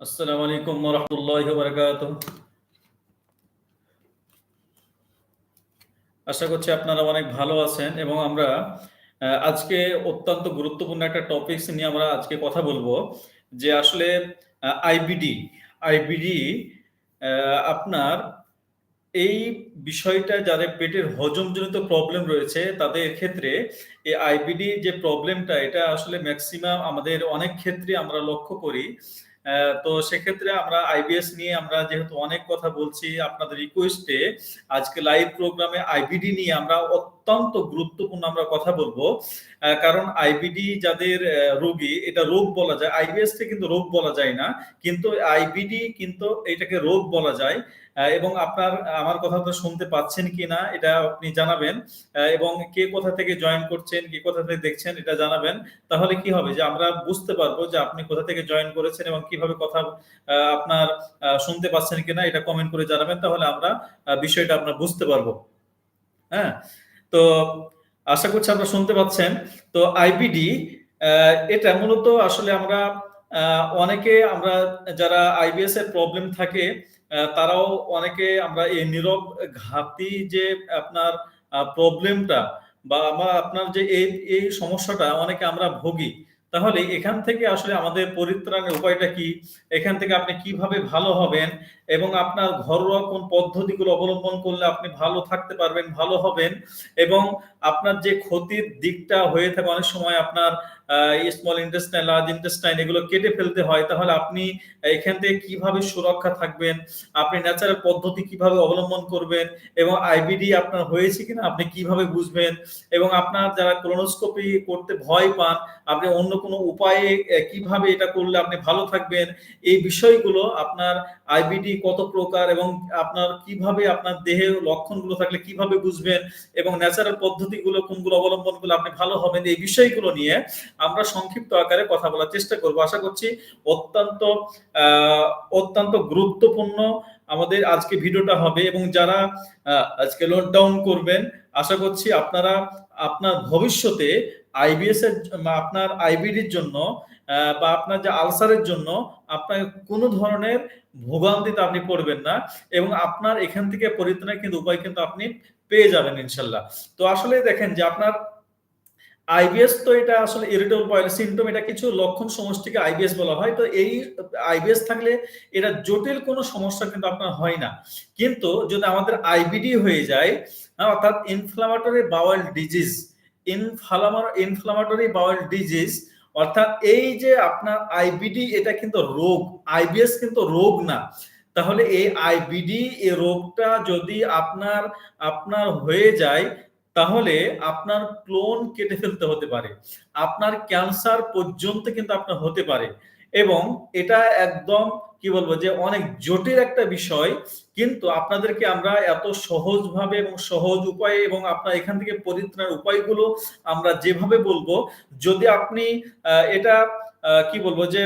আসসালামু আলাইকুম রহমতুল্লাহ বারকাত আশা করছি আপনারা অনেক ভালো আছেন এবং আমরা আজকে অত্যন্ত গুরুত্বপূর্ণ একটা টপিকস নিয়ে আমরা আজকে কথা বলব, যে আসলে আইবিডি আইবিডি আপনার এই বিষয়টা যাদের পেটের হজমজনিত প্রবলেম রয়েছে, তাদের ক্ষেত্রে এই আইবিডি যে প্রবলেমটা এটা আসলে ম্যাক্সিমাম আমাদের অনেক ক্ষেত্রে আমরা লক্ষ্য করি তো সেক্ষেত্রে আমরা আইবিএস নিয়ে আমরা যেহেতু অনেক কথা বলছি আপনাদের রিকোয়েস্টে আজকে লাইভ প্রোগ্রামে আইবিডি নিয়ে আমরা অত্যন্ত গুরুত্বপূর্ণ আমরা কথা বলব কারণ আইবিডি যাদের রোগী, এটা রোগ বলা যায়। আইবিএস কিন্তু রোগ বলা যায় না, কিন্তু আইবিডি কিন্তু এটাকে রোগ বলা যায় এবং আপনার, আমার কথাটা শুনতে পাচ্ছেন কি না এটা আপনি জানাবেন এবং কে কোথা থেকে জয়েন করছেন, কে কোথা থেকে দেখছেন এটা জানাবেন। তাহলে কি হবে যে আমরা বুঝতে পারব যে আপনি কোথা থেকে জয়েন করেছেন এবং কীভাবে কথা আপনার শুনতে পাচ্ছেন কিনা এটা কমেন্ট করে জানাবেন, তাহলে আমরা বিষয়টা আপনার বুঝতে পারব। হ্যাঁ? তো আশা করছি আপনারা শুনতে পাচ্ছেন। তো আইবিডি এটা মূলত আসলে আমরা অনেকে আমরা যারা আইবিএস এর প্রবলেম থাকে তারাও অনেকে আমরা এই নীরব ঘাতি যে আপনার প্রবলেমটা বা আমার আপনার যে এই এই সমস্যাটা অনেকে আমরা ভোগী। তাহলে এখান থেকে আসলে আমাদের পরিত্রাণের উপায়টা কি? এখান থেকে আপনি কীভাবে ভালো হবেন? এবং আপনার ঘরোয়া কোন পদ্ধতিগুলো অবলম্বন করলে আপনি ভালো থাকতে পারবেন, ভালো হবেন এবং আপনার যে ক্ষতির দিকটা হয়ে থাকে অনেক সময় আপনার স্মল ইন্টেস্টাইন লার্জ ইন্টেস্টাইন এগুলো কেটে ফেলতে হয়, তাহলে আপনি এখান থেকে কীভাবে সুরক্ষা থাকবেন, আপনি ন্যাচারাল পদ্ধতি কীভাবে অবলম্বন করবেন এবং আইবিডি আপনার হয়েছে কিনা আপনি কীভাবে বুঝবেন এবং আপনার যারা ক্লোনোস্কোপি করতে ভয় পান, আপনি অন্য কোনো উপায়ে কীভাবে এটা করলে আপনি ভালো থাকবেন, এই বিষয়গুলো আপনার আইবিডি কত প্রকার এবং আপনার কীভাবে আপনার দেহে লক্ষণগুলো থাকলে কীভাবে বুঝবেন এবং ন্যাচারাল পদ্ধতিগুলো কোনগুলো অবলম্বন করলে আপনি ভালো হবেন, এই বিষয়গুলো নিয়ে আমরা সংক্ষিপ্ত আকারে কথা বলার চেষ্টা করব। আশা করছি অত্যন্ত অত্যন্ত গুরুত্বপূর্ণ আমাদের আজকে ভিডিওটা হবে এবং যারা আজকে লোড ডাউন করবেন, আশা করছি আপনারা, আপনার ভবিষ্যতে আইবিএস এর, আপনার আইবিডির জন্য বা আপনার যে আলসারের জন্য আপনার কোনো ধরনের ভোগান্তিতে আপনি পড়বেন না এবং আপনার এখান থেকে পরিত্রাণের কিন্তু উপায় কিন্তু আপনি পেয়ে যাবেন ইনশাল্লাহ। তো আসলে দেখেন যে আপনার আইবিএস তো এটা আসলে ইরিটেবল বয়েল সিমটম এটা কিছু লক্ষণ সমষ্টিকে আইবিএস বলা হয়। তো এই আইবিএস থাকলে এটা জটিল কোনো সমস্যা কিন্তু আপনার হয় না। কিন্তু যদি আমাদের আইবিডি হয়ে যায় হ্যাঁ, অর্থাৎ ইনফ্লামেটরি বাওয়েল ডিজিজ ইনফ্লামার ইনফ্লামেটরি বাওয়েল ডিজিজ অর্থাৎ এই যে আপনার আইবিডি এটা কিন্তু রোগ। আইবিএস কিন্তু রোগ না। তাহলে এই আইবিডি এ রোগটা যদি আপনার আপনার হয়ে যায়, তাহলে আপনার ক্লোন কেটে ফেলতে হতে পারে। আপনার ক্যান্সার পর্যন্ত কিন্তু আপনার হতে পারে। এবং এটা একদম, কি বলব, যে অনেক জটিল একটা বিষয়, কিন্তু আপনাদেরকে আমরা এত সহজভাবে এবং সহজ উপায়ে এবং আপনার এখান থেকে পরিত্রাণের উপায়গুলো আমরা যেভাবে বলব, যদি আপনি এটা কি বলব, যে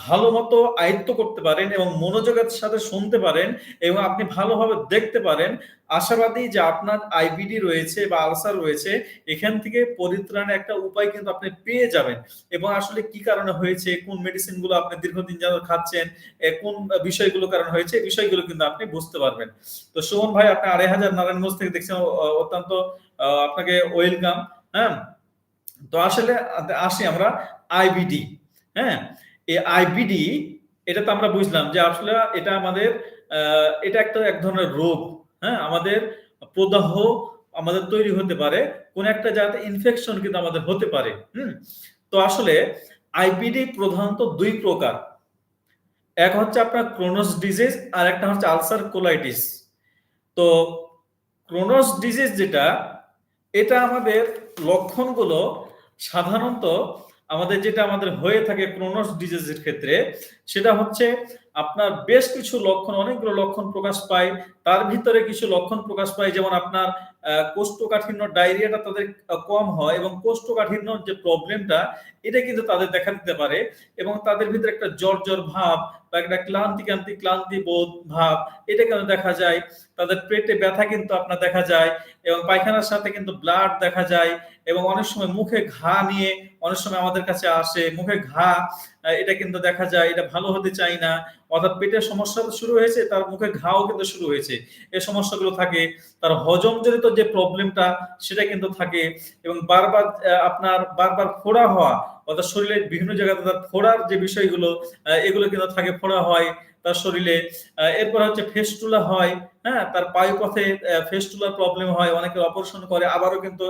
ভালো মতো আয়ত্ত করতে পারেন এবং মনোযোগের সাথে শুনতে পারেন এবং আপনি ভালোভাবে দেখতে পারেন। আশাবাদী যে আপনার আইবিডি রয়েছে বা আলসার রয়েছে, এখান থেকে পরিত্রাণের একটা উপায় কিন্তু আপনি পেয়ে যাবেন। এবং আসলে কি কারণে হয়েছে, কোন মেডিসিনগুলো আপনি দীর্ঘদিন যাবত খাচ্ছেন কোন বিষয়গুলো কারণ হয়েছে বিষয়গুলো কিন্তু আপনি বুঝতে পারবেন। তো সুমন ভাই, আপনি আড়াই হাজার নারায়ণগঞ্জ থেকে দেখছেন অত্যন্ত আপনাকে ওয়েলকাম হ্যাঁ? তো আসলে আসি আমরা আইবিডি হ্যাঁ? এই আইবিডি, এটা তো আমরা বুঝলাম যে আসলে এটা আমাদের এটা একটা এক ধরনের রোগ হ্যাঁ? আমাদের প্রদাহ আমাদের তৈরি হতে পারে, কোন একটা জায়গাতে ইনফেকশন কিন্তু আমাদের হতে পারে, হুম? তো আসলে আইবিডি প্রধানত দুই প্রকার, এক হচ্ছে আপনার ক্রোনোস ডিজিজ আর একটা হচ্ছে আলসার কোলাইটিস তো ক্রোনোস ডিজিজ যেটা, এটা আমাদের লক্ষণগুলো সাধারণত আমাদের যেটা আমাদের হয়ে থাকে ক্রোনস ডিজিজের ক্ষেত্রে, সেটা হচ্ছে আপনার বেশ কিছু লক্ষণ, অনেকগুলো লক্ষণ প্রকাশ পায়। তার ভিতরে কিছু লক্ষণ প্রকাশ পায়, যেমন আপনার কোষ্ঠকাঠিন্য ডায়রিয়াটা তাদের কম হয় এবং কোষ্ঠকাঠিন্য যে প্রবলেমটা, এটা কিন্তু তাদের দেখা দিতে পারে এবং তাদের ভিতরে একটা জ্বর জ্বর ভাব বা একটা ক্লান্তি ক্লান্তি ক্লান্তি বোধ ভাব, এটা কিন্তু দেখা যায়। তাদের পেটে ব্যথা কিন্তু আপনার দেখা যায় এবং পায়খানার সাথে কিন্তু ব্লাড দেখা যায় এবং অনেক সময় মুখে ঘা নিয়ে অনেক সময় আমাদের কাছে আসে, মুখে ঘা এটা কিন্তু দেখা যায়, এটা ভালো হতে চাই না। অর্থাৎ পেটের সমস্যা শুরু হয়েছে, তার মুখে ঘাও কিন্তু শুরু হয়েছে। এই সমস্যাগুলো থাকে। তার হজমজনিত যে প্রবলেমটা, সেটা কিন্তু থাকে। এবং বারবার আপনার বারবার ফোড়া হওয়া, অর্থাৎ শরীরের বিভিন্ন জায়গাতে তার ফোড়ার যে বিষয়গুলো এগুলো কিন্তু থাকে, ফোড়া হয় তার শরীরে। এরপর হচ্ছে ফেস্টুলা হয় হ্যাঁ? তার পায়ু পথে ফেস্টুলার প্রবলেম হয়, অনেকে অপারেশন করে, আবারও কিন্তু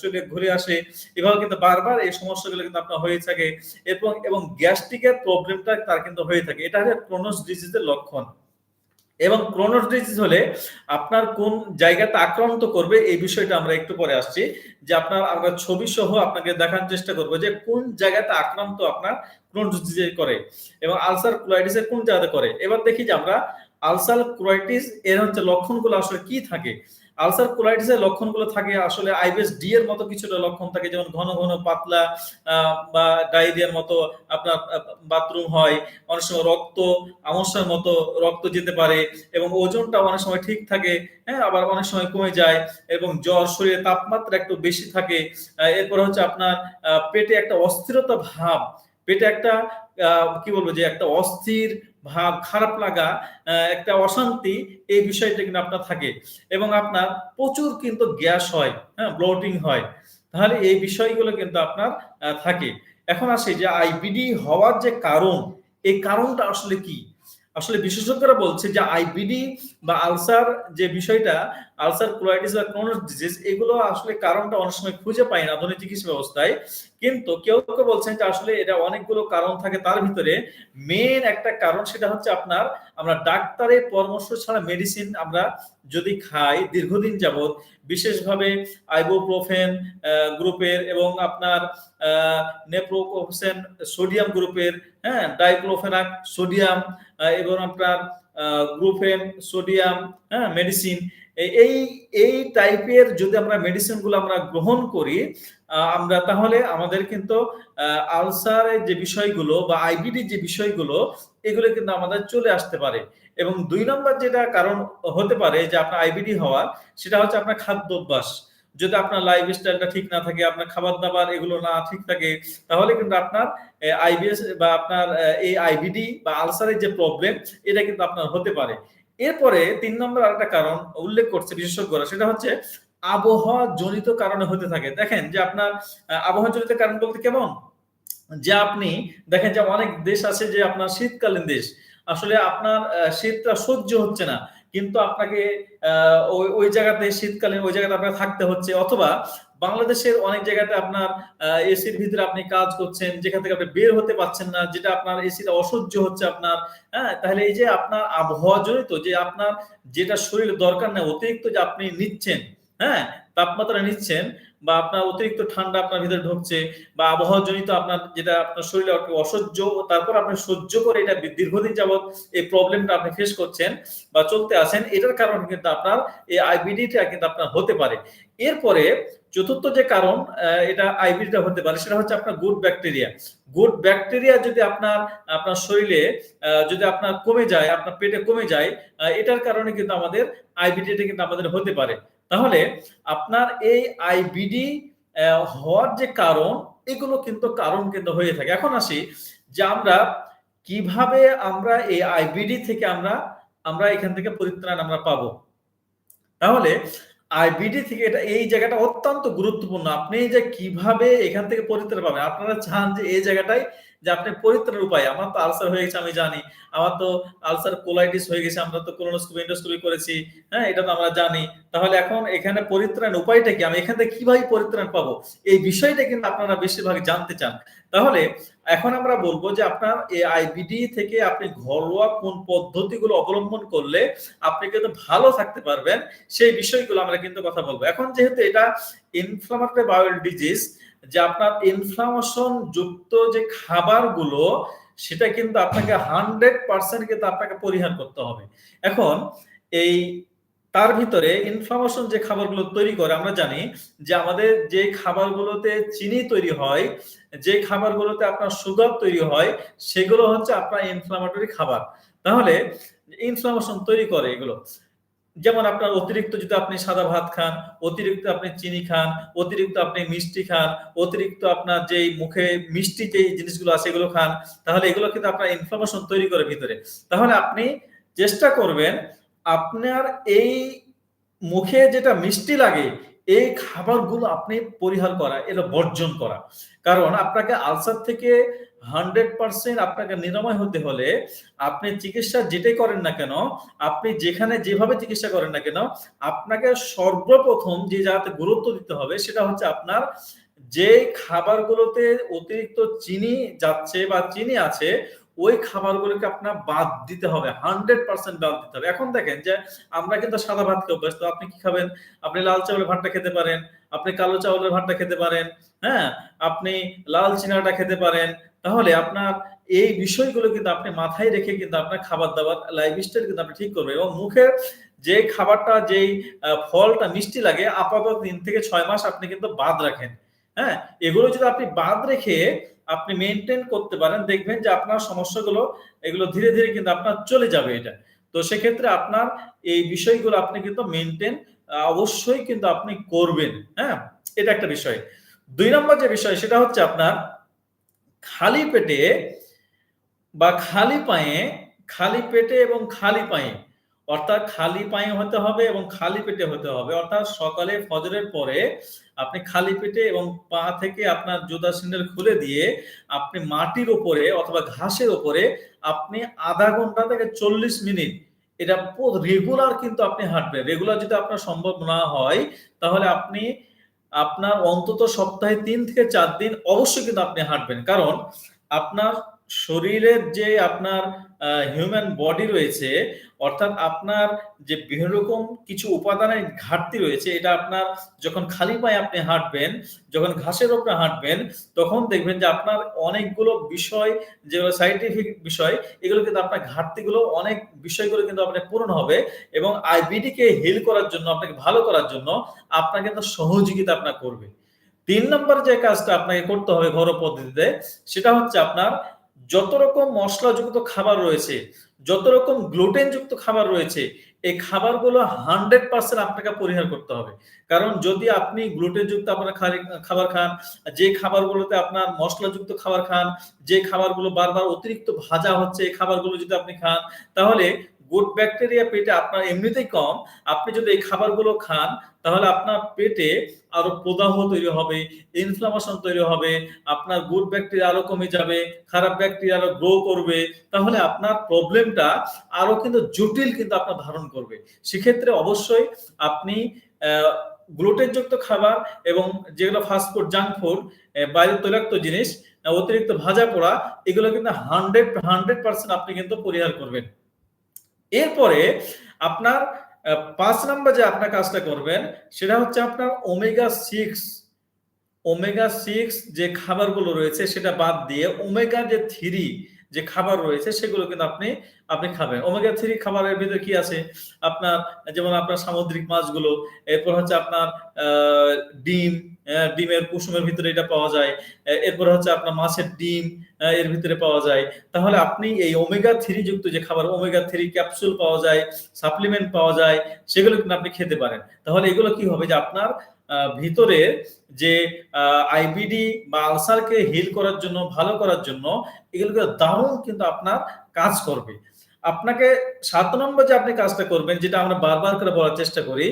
চলে ঘুরে আসে। এভাবে কিন্তু বারবার এই সমস্যাগুলো কিন্তু আপনার হয়ে থাকে। এবং এবং গ্যাস্ট্রিকের প্রবলেমটা তার কিন্তু হয়ে থাকে। এটা হচ্ছে ক্রোনোস ডিজিজের লক্ষণ। এবং ক্রোনোস ডিজিজ হলে আপনার কোন জায়গাতে আক্রান্ত করবে এই বিষয়টা আমরা একটু পরে আসছি, যে আপনার আমরা ছবি সহ আপনাকে দেখার চেষ্টা করব যে কোন জায়গাতে আক্রান্ত আপনার ক্রোনোস ডিজিজ করে এবং আলসার ক্লোয়াইটিস কোন জায়গাতে করে। এবার দেখি যে আমরা আলসার ক্লোয়াইটিস এর হচ্ছে লক্ষণগুলো আসলে কি থাকে। আলসার কোলাইটিসের লক্ষণগুলো থাকে, আসলে আইবিএস ডি এর মতো কিছুটা লক্ষণ থাকে, যেমন ঘন ঘন পাতলা বা ডায়রিয়ার মতো আপনার বাথরুম হয়, অনেক সময় রক্ত, আমস্যার মতো রক্ত যেতে পারে, এবং ওজনটা অনেক সময় ঠিক থাকে হ্যাঁ আবার অনেক সময় কমে যায়, এবং জ্বর, শরীরে তাপমাত্রা একটু বেশি থাকে এরপর হচ্ছে আপনার পেটে একটা অস্থিরতা ভাব, পেটে একটা কি বলব যে একটা অস্থির ভাব, খারাপ লাগা একটা অশান্তি, এই বিষয়টা কিন্তু আপনার থাকে। এবং আপনার প্রচুর কিন্তু গ্যাস হয় হ্যাঁ ব্লোটিং হয়। তাহলে এই বিষয়গুলো কিন্তু আপনার থাকে। এখন আসে যে আইবিডি হওয়ার যে কারণ, এই কারণটা আসলে কি? আসলে বিশেষজ্ঞরা বলছে যে আইবিডি বা আলসার যে বিষয়টা আলসার ক্লোরাইটিস বা ক্রোনোস ডিজিজ এগুলো আসলে কারণটা অনেক সময় খুঁজে পাই না আধুনিক চিকিৎসা ব্যবস্থায়। কিন্তু কেউ কেউ বলছেন যে আসলে এটা অনেকগুলো কারণ থাকে, তার ভিতরে মেন একটা কারণ সেটা হচ্ছে আপনার, আমরা ডাক্তারের পরামর্শ ছাড়া মেডিসিন আমরা যদি খাই দীর্ঘদিন যাবৎ, বিশেষভাবে আইবোপ্রোফেন গ্রুপের এবং আপনার নেপ্রোকোফেন সোডিয়াম গ্রুপের হ্যাঁ ডাইক্লোফেনাক সোডিয়াম এবং আপনার গ্রুপেন, সোডিয়াম হ্যাঁ মেডিসিন এই এই টাইপের যদি আমরা মেডিসিনগুলো আমরা গ্রহণ করি আমরা তাহলে আমাদের কিন্তু আলসারের যে বিষয়গুলো বা আইবিডির যে বিষয়গুলো, এগুলো কিন্তু আমাদের চলে আসতে পারে। এবং দুই নম্বর যেটা কারণ হতে পারে যে আপনার আইবিডি হওয়ার, সেটা হচ্ছে আপনার খাদ্য অভ্যাস যদি আপনার লাইফ স্টাইলটা ঠিক না থাকে, আপনার খাবার দাবার এগুলো না ঠিক থাকে, তাহলে কিন্তু আপনার আইবিএস বা আপনার এই আইবিডি বা আলসারের যে প্রবলেম এটা কিন্তু আপনার হতে পারে। এরপরে তিন নম্বর আরেকটা কারণ উল্লেখ করছে বিশেষজ্ঞরা, সেটা হচ্ছে আবহাওয়া জনিত কারণে হতে থাকে। দেখেন যে আপনার আবহাওয়া জনিত কারণ বলতে কেমন? যে আপনি, দেখেন যে অনেক দেশ আছে যে আপনার শীতকালীন দেশ। আসলে আপনার শীতটা সহ্য হচ্ছে না। কিন্তু আপনাকে ওই জায়গাতে শীতকালীন, ওই জায়গাতে আপনাকে থাকতে হচ্ছে। অথবা বাংলাদেশের অনেক জায়গাতে আপনার এসির ভিতরে আপনি কাজ করছেন, যেখান থেকে আপনি বের হতে পারছেন না, যেটা আপনার এসিটা অসহ্য হচ্ছে আপনার হ্যাঁ? তাহলে এই যে আপনার আবহাওয়া জড়িত যে আপনার যেটা শরীর দরকার নেই, অতিরিক্ত যে আপনি নিচ্ছেন হ্যাঁ? তাপমাত্রা নিচ্ছেন বা আপনার অতিরিক্ত ঠান্ডা আপনার ভিতরে ঢুকছে বা আবহাওয়া জনিত আপনার যেটা আপনার শরীরে অসহ্য, তারপর আপনি সহ্য করে এটা দীর্ঘদিন যাবৎ এই প্রবলেমটা আপনি ফেস করছেন বা চলতে আছেন, এটার কারণে কিন্তু আপনার এই আইবিডিটা কিন্তু আপনার হতে পারে। এরপরে চতুর্থ যে কারণ এটা আইবিডিটা হতে পারে, সেটা হচ্ছে আপনার গুড ব্যাকটেরিয়া গুড ব্যাকটেরিয়া যদি আপনার আপনার শরীরে যদি আপনার কমে যায়, আপনার পেটে কমে যায় এটার কারণে কিন্তু আমাদের আইবিডিটা কিন্তু আমাদের হতে পারে। তাহলে আপনার এই আইবিডি হওয়ার যে কারণ, এগুলো কিন্তু কারণ কিন্তু হয়ে থাকে। এখন আসি যে আমরা কীভাবে আমরা এই আইবিডি থেকে আমরা আমরা এখান থেকে পরিত্রাণ আমরা পাবো। তাহলে আইবিডি থেকে এটা, এই জায়গাটা অত্যন্ত গুরুত্বপূর্ণ। আপনি যে কীভাবে এখান থেকে পরিত্রাণ পাবেন, আপনারা চান যে এই জায়গাটাই যে আপনি পরিত্রাণের উপায়। আমার তো আলসার হয়ে গেছে, আমি জানি। আমার তো আলসার কোলাইটিস হয়ে গেছে, আমরা তো কোলোনোস্কোপি, এন্ডোস্কোপি করেছি। হ্যাঁ এটা তো আমরা জানি। তাহলে এখন এখানে পরিত্রাণ উপায়টা কি? আমি এখান থেকে কীভাবে পরিত্রাণ পাবো? এই বিষয়টা কিন্তু আপনারা বেশিরভাগ জানতে চান। তাহলে এখন আমরা বলব যে আপনার এই আইবিডি থেকে আপনি ঘরোয়া কোন পদ্ধতিগুলো অবলম্বন করলে আপনি কিন্তু ভালো থাকতে পারবেন, সেই বিষয়গুলো আমরা কিন্তু কথা বলব। এখন যেহেতু এটা ইনফ্লামেটরি বায়োল ডিজিজ যে আপনার ইনফ্লামেশন যুক্ত যে খাবারগুলো, সেটা কিন্তু আপনাকে হান্ড্রেড পার্সেন্ট কিন্তু আপনাকে পরিহার করতে হবে। এখন এই তার ভিতরে ইনফ্লামেশন যে খাবারগুলো তৈরি করে, আমরা জানি যে আমাদের যে খাবারগুলোতে চিনি তৈরি হয়, যে খাবারগুলোতে আপনার সুগার তৈরি হয়, সেগুলো হচ্ছে আপনার ইনফ্লামেটরি খাবার। তাহলে ইনফ্লামেশন তৈরি করে এগুলো। যেমন আপনার অতিরিক্ত যদি আপনি সাদা ভাত খান, অতিরিক্ত আপনি চিনি খান, অতিরিক্ত আপনি মিষ্টি খান, অতিরিক্ত আপনার যেই মুখে মিষ্টি যেই জিনিসগুলো আছে এগুলো খান, তাহলে এগুলো কিন্তু আপনার ইনফ্লামেশন তৈরি করে ভিতরে। তাহলে আপনি চেষ্টা করবেন আপনার এই মুখে যেটা মিষ্টি লাগে, এই খাবারগুলো আপনি পরিহার করা, এটা বর্জন করা। কারণ আপনাকে আলসার থেকে হান্ড্রেড পার্সেন্ট আপনাকে নিরাময় হতে হলে আপনি চিকিৎসা যেটাই করেন না কেন, আপনি যেখানে যেভাবে চিকিৎসা করেন না কেন, আপনাকে সর্বপ্রথম যে যাতে গুরুত্ব দিতে হবে সেটা হচ্ছে আপনার যে খাবারগুলোতে অতিরিক্ত চিনি যাচ্ছে বা চিনি আছে ওই খাবারগুলোকে আপনার বাদ দিতে হবে হান্ড্রেড পার্সেন্ট বাদ দিতে হবে। এখন দেখেন যে আমরা কিন্তু সাদা ভাত খেয়ে অভ্যস্ত। আপনি কি খাবেন? আপনি লাল চাউলের ভাতটা খেতে পারেন, আপনি কালো চাউলের ভাতটা খেতে পারেন হ্যাঁ? আপনি লাল চিনাটা খেতে পারেন। তাহলে আপনার এই বিষয়গুলো কিন্তু আপনি মাথায় রেখে কিন্তু আপনার খাবার দাবার লাইফস্টাইল কিন্তু আপনি ঠিক করবেন এবং মুখের যে খাবারটা, যেই ফলটা মিষ্টি লাগে, আপাতত তিন থেকে ছয় মাস আপনি কিন্তু বাদ রাখেন হ্যাঁ? এগুলো যদি আপনি বাদ রেখে আপনি মেনটেন করতে পারেন, দেখবেন যে আপনার সমস্যাগুলো, এগুলো ধীরে ধীরে কিন্তু আপনার চলে যাবে এটা। তো সেক্ষেত্রে আপনার এই বিষয়গুলো আপনি কিন্তু মেনটেন অবশ্যই কিন্তু আপনি করবেন হ্যাঁ? এটা একটা বিষয়। দুই নম্বর যে বিষয়, সেটা হচ্ছে আপনার খালি পেটে বা খালি পায়ে, খালি পেটে এবং খালি পায়ে অর্থাৎ খালি পায়ে হতে হবে এবং খালি পেটে হতে হবে। অর্থাৎ সকালে ফজরের পরে আপনি খালি পেটে এবং পা থেকে আপনার জুতা সিন্ডেল খুলে দিয়ে আপনি মাটির উপরে অথবা ঘাসের উপরে আপনি আধা ঘণ্টা থেকে চল্লিশ মিনিট এটা রেগুলার কিন্তু আপনি হাঁটবেন। রেগুলার যদি আপনার সম্ভব না হয়, তাহলে আপনি আপনার অন্তত সপ্তাহে তিন থেকে চার দিন অবশ্যই কিন্তু আপনি হাঁটবেন। কারণ আপনার শরীরের যে আপনার হিউম্যান বডি রয়েছে, অর্থাৎ আপনার যে বিভিন্ন রকম কিছু উপাদানের ঘাটতি রয়েছে, এটা আপনার যখন খালি পায়ে আপনি হাঁটবেন, যখন ঘাসের উপরে হাঁটবেন, তখন দেখবেন যে আপনার অনেকগুলো বিষয় যেগুলো সাইন্টিফিক বিষয়, এগুলো কিন্তু আপনার ঘাটতিগুলো, অনেক বিষয়গুলো কিন্তু আপনার পূরণ হবে এবং আইবিডিকে হিল করার জন্য, আপনাকে ভালো করার জন্য আপনাকে কিন্তু সহযোগিতা আপনার করবে। তিন নম্বর যে কাজটা আপনাকে করতে হবে ঘরোয়া পদ্ধতিতে, সেটা হচ্ছে আপনার যত রকম মশলাযুক্ত খাবার রয়েছে, যত রকম গ্লুটেনযুক্ত খাবার রয়েছে, এই খাবারগুলো হান্ড্রেড পার্সেন্ট আপনাকে পরিহার করতে হবে। কারণ যদি আপনি গ্লুটেনযুক্ত আপনার খাবার খান, যে খাবারগুলোতে আপনার মশলাযুক্ত খাবার খান, যে খাবারগুলো বারবার অতিরিক্ত ভাজা হচ্ছে, এই খাবারগুলো যদি আপনি খান, তাহলে গুড ব্যাকটেরিয়া পেটে আপনার এমনিতেই কম। আপনি যদি এই খাবারগুলো খান, তাহলে আপনার পেটে আরও প্রদাহ তৈরি হবে ইনফ্লামেশন তৈরি হবে, আপনার গুড ব্যাকটেরিয়া আরও কমে যাবে, খারাপ ব্যাকটেরিয়া আরও গ্রো করবে, তাহলে আপনার প্রবলেমটা আরও কিন্তু জটিল কিন্তু আপনার ধারণ করবে। সেক্ষেত্রে অবশ্যই আপনি গ্লুটেনযুক্ত খাবার এবং যেগুলো ফাস্টফুড জাঙ্ক ফুড বাইরের তৈলাক্ত জিনিস, অতিরিক্ত ভাজা পোড়া, এগুলো কিন্তু হান্ড্রেড হান্ড্রেড পার্সেন্ট আপনি কিন্তু পরিহার করবেন। এরপরে আপনার পাঁচ নাম্বার যে আপনার কাজটা করবেন, সেটা হচ্ছে আপনার ওমেগা সিক্স ওমেগা সিক্স যে খাবারগুলো রয়েছে সেটা বাদ দিয়ে ওমেগা যে থ্রি যে খাবার রয়েছে সেগুলো কিন্তু আপনি আপনি খাবেন। ওমেগা থ্রি খাবারের ভিতরে কি আছে? আপনার, যেমন আপনার সামুদ্রিক মাছগুলো, এরপর হচ্ছে আপনার ডিম ডিমের কুসুমের ভিতরে এটা পাওয়া যায়। এরপর হচ্ছে আপনার মাছের ডিম এর ভিতরে পাওয়া যায়। তাহলে আপনি এই ওমেগা থ্রি যুক্ত যে খাবার ওমেগা থ্রি ক্যাপসুল পাওয়া যায় সাপ্লিমেন্ট পাওয়া যায়, সেগুলো কিন্তু আপনি খেতে পারেন। তাহলে এগুলো কি হবে? যে আপনার ভিতরে যে আইবিডি বা আলসারকে হিল করার জন্য, ভালো করার জন্য, এগুলোকে দারুণ কিন্তু আপনার কাজ করবে। আপনাকে সাত নম্বর যে আপনি কাজটা করবেন, যেটা আমরা বারবার করে বলার চেষ্টা করি,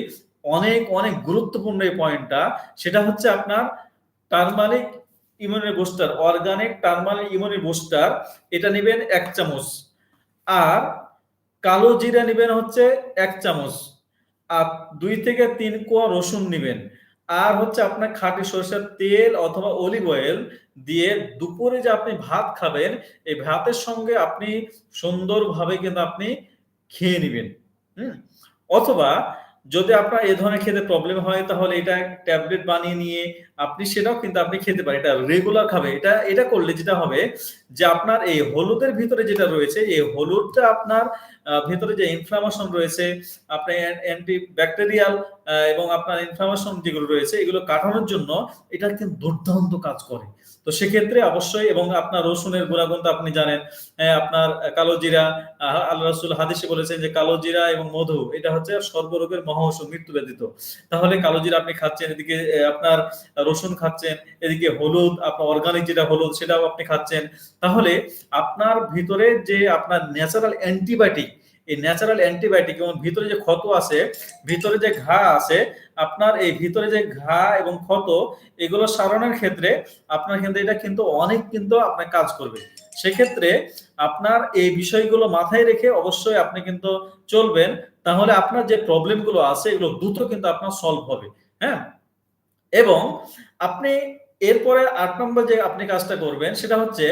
অনেক অনেক গুরুত্বপূর্ণ এই পয়েন্টটা সেটা হচ্ছে আপনার turmeric immune booster organic turmeric immune booster এটা নেবেন এক চামচ। আর কালো জিরা নেবেন হচ্ছে এক চামচ। আর দুই থেকে তিন কোয়া রসুন নেবেন। আর হচ্ছে আপনার খাঁটি সরষের তেল অথবা অলিভ অয়েল দিয়ে দুপুরে যে আপনি ভাত খাবেন, এই ভাতের সঙ্গে আপনি সুন্দরভাবে কিন্তু আপনি খেয়ে নেবেন। হম? অথবা যদি আপনার এ ধরনের খেতে প্রবলেম হয়, তাহলে এটা ট্যাবলেট বানিয়ে নিয়ে আপনি সেটাও কিন্তু আপনি খেতে পারেন। এটা রেগুলার খাবে। এটা এটা করলে যেটা হবে যে আপনার এই হলুদের ভিতরে যেটা রয়েছে, এই হলুদটা আপনার ভিতরে যে ইনফ্লামেশন রয়েছে, আপনার অ্যান্টি ব্যাকটেরিয়াল এবং আপনার ইনফ্লামেশন যেগুলো রয়েছে, এগুলো কাটানোর জন্য এটা কিন্তু দুর্দান্ত কাজ করে। তো সেক্ষেত্রে অবশ্যই, এবং আপনার রসুনের গুণাগুণ তো আপনি জানেন আপনার কালো জিরা আল্লাহ রসুল হাদিসে বলেছেন যে কালো জিরা এবং মধু, এটা হচ্ছে সর্বরোগের মহাওষুধ মৃত্যু ব্যতীত। তাহলে কালো জিরা আপনি খাচ্ছেন, এদিকে আপনার রসুন খাচ্ছেন, এদিকে হলুদ, আপনার অর্গানিক যেটা হলুদ সেটাও আপনি খাচ্ছেন। তাহলে আপনার ভিতরে যে আপনার ন্যাচারাল অ্যান্টিবায়োটিক এই ন্যাচারাল অ্যান্টিবায়োটিক এবং ভিতরে যে ক্ষত আছে, ভিতরে যে ঘা আছে আপনার এই ভিতরে যে ঘা এবং ক্ষত, এগুলো সারানোর ক্ষেত্রে আপনার কিন্তু এটা কিন্তু অনেক কিন্তু আপনার কাজ করবে। সেক্ষেত্রে আপনার এই বিষয়গুলো মাথায় রেখে অবশ্যই আপনি কিন্তু চলবেন। তাহলে আপনার যে প্রবলেমগুলো আছে, এগুলো দ্রুত কিন্তু আপনার সলভ হবে। হ্যাঁ? এবং আপনি এরপরে আট নম্বর যে আপনি কাজটা করবেন, সেটা হচ্ছে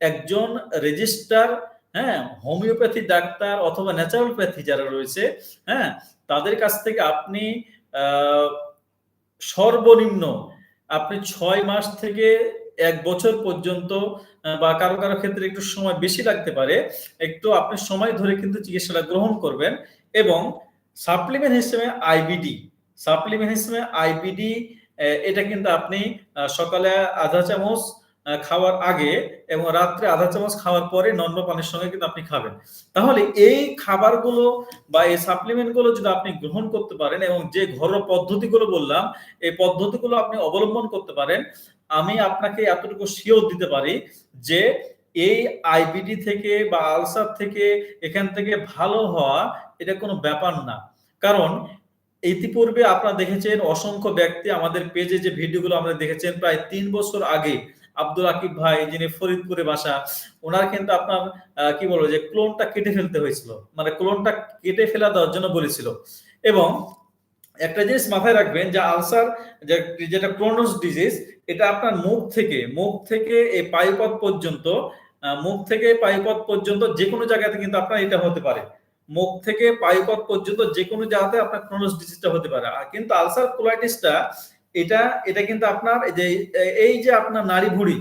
একজন রেজিস্টার হ্যাঁ হোমিওপ্যাথি ডাক্তার অথবা ন্যাচারালপ্যাথি যারা রয়েছে হ্যাঁ তাদের কাছ থেকে আপনি সর্বনিম্ন আপনি ছয় মাস থেকে এক বছর পর্যন্ত বা কারও কারও ক্ষেত্রে একটু সময় বেশি লাগতে পারে, একটু আপনি সময় ধরে কিন্তু চিকিৎসাটা গ্রহণ করবেন এবং সাপ্লিমেন্ট হিসেবে আইবিডি সাপ্লিমেন্ট হিসেবে আইবিডি এটা কিন্তু আপনি সকালে আধা চামচ খাওয়ার আগে এবং রাত্রে আধা চামচ খাওয়ার পরে নর্ম পানির সঙ্গে কিন্তু আপনি খাবেন। তাহলে এই খাবারগুলো বা এই সাপ্লিমেন্টগুলো যদি আপনি গ্রহণ করতে পারেন এবং যে ঘরোয়া পদ্ধতিগুলো বললাম, এই পদ্ধতিগুলো আপনি অবলম্বন করতে পারেন, আমি আপনাকে এতটুকু শিওর দিতে পারি যে এই আইবিডি থেকে বা আলসার থেকে এখান থেকে ভালো হওয়া এটা কোনো ব্যাপার না। কারণ ইতিপূর্বে আপনারা দেখেছেন অসংখ্য ব্যক্তি আমাদের পেজে যে ভিডিওগুলো আমরা দেখেছেন প্রায় তিন বছর আগে আব্দুল আকিব ভাই, যিনি ফরিদপুরে বাসা, ওনার কিন্তু আপনার কি বলব যে ক্লোনটা কেটে ফেলতে হয়েছিল। মানে ক্লোনটা কেটে ফেলা দেওয়ার জন্য বলেছিল। এবং একটা জিনিস মাথায় রাখবেন যে আলসার যেটা ক্রোনোস ডিজিজ, এটা আপনার মুখ থেকে মুখ থেকে এই পায়ুপথ পর্যন্ত মুখ থেকে পায়ুপথ পর্যন্ত যে কোনো জায়গাতে কিন্তু আপনার এটা হতে পারে। মুখ থেকে পায়ুপথ পর্যন্ত যে কোনো জায়গাতে আপনার ক্রোনোস ডিজিজটা হতে পারে। কিন্তু আলসার কোলাইটিসটা এটা এটা কিন্তু আপনার যে, এই যে আপনার নারী ভুড়ি,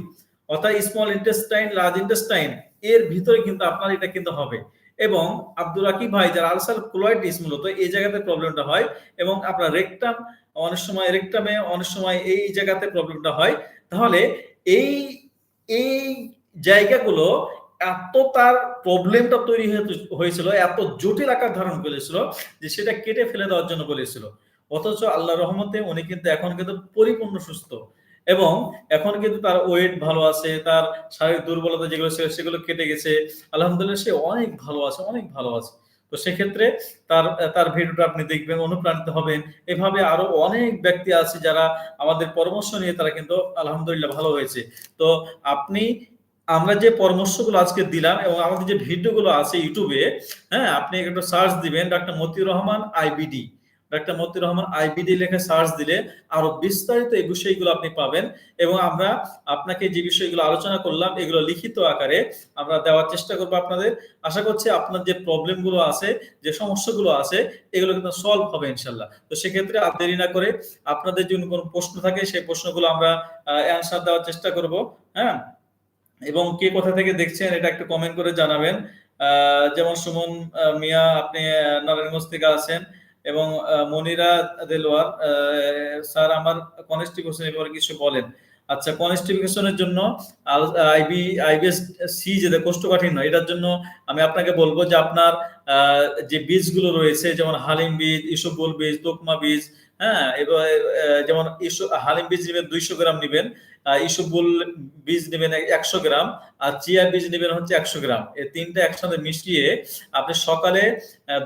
অর্থাৎ স্মল ইন্টেস্টাইন লার্জ ইন্টেস্টাইন এর ভিতরে কিন্তু আপনার এটা কিন্তু হবে। এবং আব্দুল রাকিব ভাই, যার আলসার কোলাইটিস মূলত, এই জায়গাতে প্রবলেমটা হয় এবং আপনার রেকটাম অনেক সময় রেকটামে অনেক সময় এই জায়গাতে প্রবলেমটা হয়। তাহলে এই এই জায়গাগুলো এত তার প্রবলেমটা তৈরি হয়েছিল, এত জটিল আকার ধারণ করেছিল যে সেটা কেটে ফেলে দেওয়ার জন্য বলেছিল। অথচ আল্লাহ রহমতে উনি কিন্তু এখন কিন্তু পরিপূর্ণ সুস্থ। এবং এখন কিন্তু তার ওয়েট ভালো আছে, তার শারীরিক দুর্বলতা যেগুলো ছিল সেগুলো কেটে গেছে। আলহামদুলিল্লাহ সে অনেক ভালো আছে, অনেক ভালো আছে। তো সেক্ষেত্রে তার তার ভিডিওটা আপনি দেখবেন, অনুপ্রাণিত হবেন। এভাবে আরও অনেক ব্যক্তি আছে যারা আমাদের পরামর্শ নিয়ে তারা কিন্তু আলহামদুলিল্লাহ ভালো হয়েছে। তো আপনি, আমরা যে পরামর্শগুলো আজকে দিলাম এবং আমাদের যে ভিডিওগুলো আছে ইউটিউবে হ্যাঁ আপনি একটু সার্চ দিবেন doctor Matiur Rahman IBD doctor Matiur Rahman IBD লেখে সার্চ দিলে আরও বিস্তারিত এই বিষয়গুলো আপনি পাবেন এবং আমরা আপনাকে যে বিষয়গুলো আলোচনা করলাম, এগুলো লিখিত আকারে আমরা দেওয়ার চেষ্টা করব আপনাদের। আশা করছি আপনার যে প্রবলেমগুলো আছে, যে সমস্যাগুলো আছে, এগুলো কিন্তু সলভ হবে ইনশাল্লাহ। তো সেক্ষেত্রে আর দেরি না করে আপনাদের যদি কোনো প্রশ্ন থাকে, সেই প্রশ্নগুলো আমরা অ্যান্সার দেওয়ার চেষ্টা করব হ্যাঁ? এবং কে কোথা থেকে দেখছেন এটা একটু কমেন্ট করে জানাবেন। যেমন সুমন মিয়া, আপনি নারায়ণগঞ্জ থেকে আছেন। এবং মনিরা দেলোয়ার স্যার আমার কনস্টিটিউশন এবার কিছু বলেন। আচ্ছা কনস্টিটিউশনের জন্য আইবি আইবিএস সি যেটা কোষ্ঠকাঠিন্য, এটার জন্য আমি আপনাকে বলব যে আপনার যে বীজগুলো রয়েছে, যেমন হালিম বীজ ইসবুল বীজ, তোকমা বীজ হ্যাঁ এবার যেমন হালিম বীজ নেবেন দুইশো গ্রাম নেবেন ইসবুল বীজ নেবেন একশো গ্রাম, আর চিয়া বীজ নেবেন হচ্ছে একশো গ্রাম। এই তিনটা একসাথে মিশিয়ে আপনি সকালে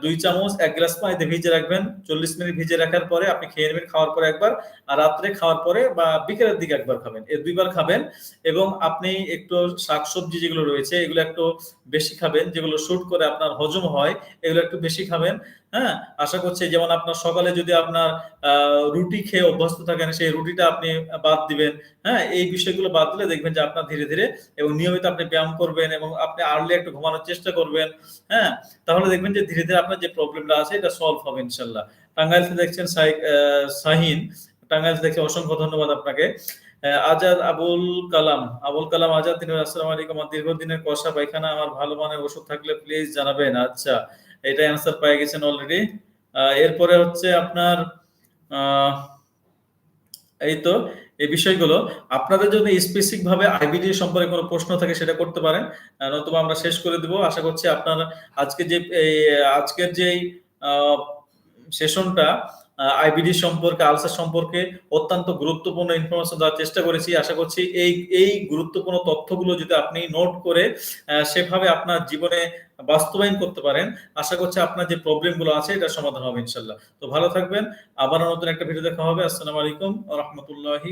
দুই চামচ, এক গ্লাস পানিতে ভিজে রাখবেন। চল্লিশ মিনিট ভিজে রাখার পরে আপনি খেয়ে নেবেন খাওয়ার পরে একবার, আর রাত্রে খাওয়ার পরে বা বিকেলের দিকে একবার খাবেন। এই দুইবার খাবেন, এবং আপনি একটু শাকসবজি যেগুলো রয়েছে, এগুলো একটু বেশি খাবেন, যেগুলো শুট করে আপনার হজম হয়, এগুলো একটু বেশি খাবেন। হ্যাঁ? আশা করছি যেমন আপনার সকালে যদি আপনার রুটি খেয়ে অভ্যস্ত থাকেন, সেই রুটিটা আপনি বাদ দিবেন। হ্যাঁ? এই বিষয়গুলো বাদ দিলে দেখবেন যে আপনার ধীরে ধীরে এবং নিয়মিত আপনি ব্যায়াম করবেন এবং আপনি আর্লি একটু ঘুমানোর চেষ্টা করবেন। হ্যাঁ? তাহলে দেখবেন যে ধীরে ধীরে আপনার যে প্রবলেমটা আছে, এটা সলভ হবে ইনশাল্লাহ। টাঙ্গাইল দেখছেন শাহিন। টাঙ্গাইল থেকে অসংখ্য ধন্যবাদ আপনাকে। আজাদ আবুল কালাম। আবুল কালাম, আজাদ, তিনি আসসালামু আলাইকুম। দীর্ঘদিনের কষা পায়খানা, আমার ভালো মানের ওষুধ থাকলে প্লিজ জানাবেন। আচ্ছা। এটা অ্যান্সার পেয়ে গেছেন অলরেডি এরপরে হচ্ছে আপনার এই তো, এই বিষয়গুলো। আপনাদের জন্য স্পেসিফিক ভাবে আইবিডি সম্পর্কে কোনো প্রশ্ন থাকে সেটা করতে পারেন নতুবা আমরা শেষ করে দিব। আশা করছি আপনার আজকে যে, এই, আজকের যে সেশনটা আইবিডি সম্পর্কে, আলসার সম্পর্কে অত্যন্ত গুরুত্বপূর্ণ ইনফরমেশন দেওয়ার চেষ্টা করেছি। আশা করছি এই এই গুরুত্বপূর্ণ তথ্যগুলো যদি আপনি নোট করে সেভাবে আপনার জীবনে বাস্তবায়ন করতে পারেন, আশা করছি আপনার যে প্রবলেমগুলো আছে এটা সমাধান হবে ইনশাল্লাহ তো ভালো থাকবেন। আবার নতুন একটা ভিডিও দেখা হবে। আসসালামু আলাইকুম রহমতুল্লাহি